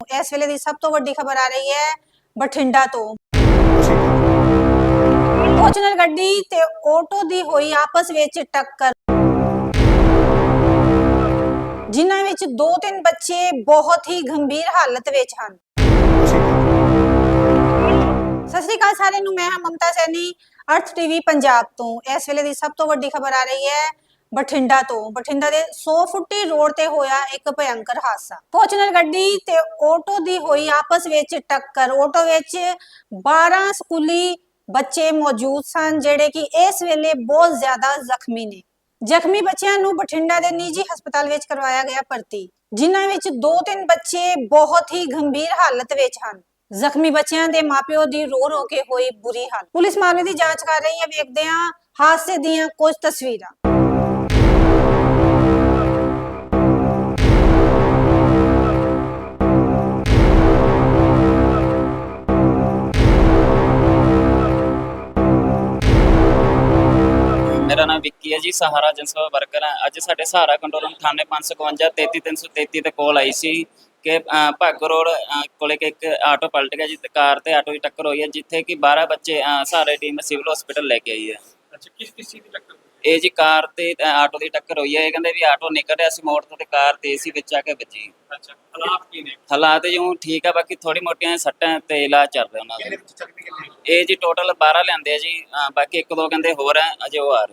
ਇਸ ਵੇਲੇ ਦੀ ਸਭ ਤੋਂ ਵੱਡੀ ਖਬਰ ਆ ਰਹੀ ਹੈ ਬਠਿੰਡਾ ਤੋਂ। ਫੋਰਚੂਨਰ ਗੱਡੀ ਤੇ ਆਟੋ ਦੀ ਹੋਈ ਆਪਸ ਵਿੱਚ ਟੱਕਰ। ਜਿਨ੍ਹਾਂ ਵਿੱਚ ਦੋ ਤਿੰਨ ਬੱਚੇ ਬਹੁਤ ਹੀ ਗੰਭੀਰ ਹਾਲਤ ਵਿੱਚ ਹਨ। ਸਤਿ ਸ਼੍ਰੀ ਅਕਾਲ ਸਾਰਿਆਂ ਨੂੰ, ਮੈਂ ਹਾਂ ਮਮਤਾ ਸੈਣੀ, ਅਰਥ ਟੀਵੀ ਪੰਜਾਬ ਤੋਂ। ਇਸ ਵੇਲੇ ਦੀ ਸਭ ਤੋਂ ਵੱਡੀ ਖਬਰ ਆ ਰਹੀ ਹੈ ਬਠਿੰਡਾ ਤੋਂ। ਬਠਿੰਡਾ ਦੇ 100 ਫੁੱਟੀ ਰੋਡ ਤੇ ਹੋਇਆ ਇੱਕ ਭਿਅੰਕਰ ਹਾਦਸਾ। ਫੋਰਚੂਨਰ ਗੱਡੀ ਤੇ ਆਟੋ ਦੀ ਹੋਈ ਆਪਸ ਵਿੱਚ ਟੱਕਰ। ਆਟੋ ਵਿੱਚ 12 ਸਕੂਲੀ ਬੱਚੇ ਮੌਜੂਦ ਸਨ, ਜਿਹੜੇ ਕਿ ਇਸ ਵੇਲੇ ਬਹੁਤ ਜ਼ਿਆਦਾ ਜ਼ਖਮੀ ਨੇ। ਜ਼ਖਮੀ ਬੱਚਿਆਂ ਨੂੰ ਬਠਿੰਡਾ ਦੇ ਨਿੱਜੀ ਹਸਪਤਾਲ ਵਿੱਚ ਕਰਵਾਇਆ ਗਿਆ ਭਰਤੀ, ਜਿਨ੍ਹਾਂ ਵਿੱਚ ਦੋ ਤਿੰਨ ਬੱਚੇ ਬਹੁਤ ਹੀ ਗੰਭੀਰ ਹਾਲਤ ਵਿੱਚ ਹਨ। ਜ਼ਖਮੀ ਬੱਚਿਆਂ ਦੇ ਮਾਪਿਓ ਦੀ ਰੋ ਰੋ ਕੇ ਹੋਈ ਬੁਰੀ ਹਾਲਤ। ਪੁਲਿਸ ਮਾਮਲੇ ਦੀ ਜਾਂਚ ਕਰ ਰਹੀ ਹੈ। ਵੇਖਦੇ ਹਾਂ ਹਾਦਸੇ ਦੀਆਂ ਕੁਝ ਤਸਵੀਰਾਂ। ਮੇਰਾ ਨਾਮ ਵਿੱਕੀ ਹੈ ਜੀ ਸਹਾਰਾ ਜਨਸੇਵਾ ਵਰਕਰ ਹੈ। ਅੱਜ ਸਾਡੇ ਸਹਾਰਾ ਕੰਟਰੋਲ 98552 33333 ਤੇ ਕਾਲ ਆਈ ਸੀ ਕਿ ਭਾਗੋ ਰੋਡ ਕੋਲੇ ਇੱਕ ਆਟੋ ਪਲਟ ਗਿਆ ਜੀ ਤੇ ਕਾਰ ਤੇ ਆਟੋ ਦੀ ਟੱਕਰ ਹੋਈ ਹੈ ਜਿੱਥੇ ਕਿ 12 ਬੱਚੇ ਸਹਾਰਾ ਟੀਮ ਸਿਵਲ ਹਸਪੀਟਲ ਲੈ ਕੇ ਆਈ ਹੈ। ਅੱਛਾ ਕਿਸ ਕਿਸ ਚੀਜ਼ ਦੀ ਟੱਕਰ ਹੋਈ? ਇਹ ਜੀ ਕਾਰ ਤੇ ਆਟੋ ਦੀ ਟੱਕਰ ਹੋਈ ਹੈ। ਇਹ ਕਹਿੰਦੇ ਵੀ ਆਟੋ ਨਿਕਲ ਰਿਹਾ ਸੀ ਮੋੜ ਤੋਂ ਤੇ ਕਾਰ ਤੇਜ਼ ਸੀ ਵਿੱਚ ਆ ਕੇ ਵੱਜੀ। ਅੱਛਾ ਹਾਲਾਤ ਕੀ ਨੇ? ਹਾਲਾਤ ਜਿਉਂ ਠੀਕ ਆ ਬਾਕੀ ਥੋੜੀ ਮੋਟੀਆਂ ਸੱਟਾਂ ਤੇ ਇਲਾਜ ਚੱਲ ਰਿਹਾ ਉਹਨਾਂ ਦਾ। ਇਹ ਜੀ ਟੋਟਲ 12 ਲੈਂਦੇ ਆ ਜੀ ਬਾਕੀ ਇੱਕ ਦੋ ਕਹਿੰਦੇ ਹੋਰ ਆ ਅਜੇ ਉਹ ਆ ਰਹੇ।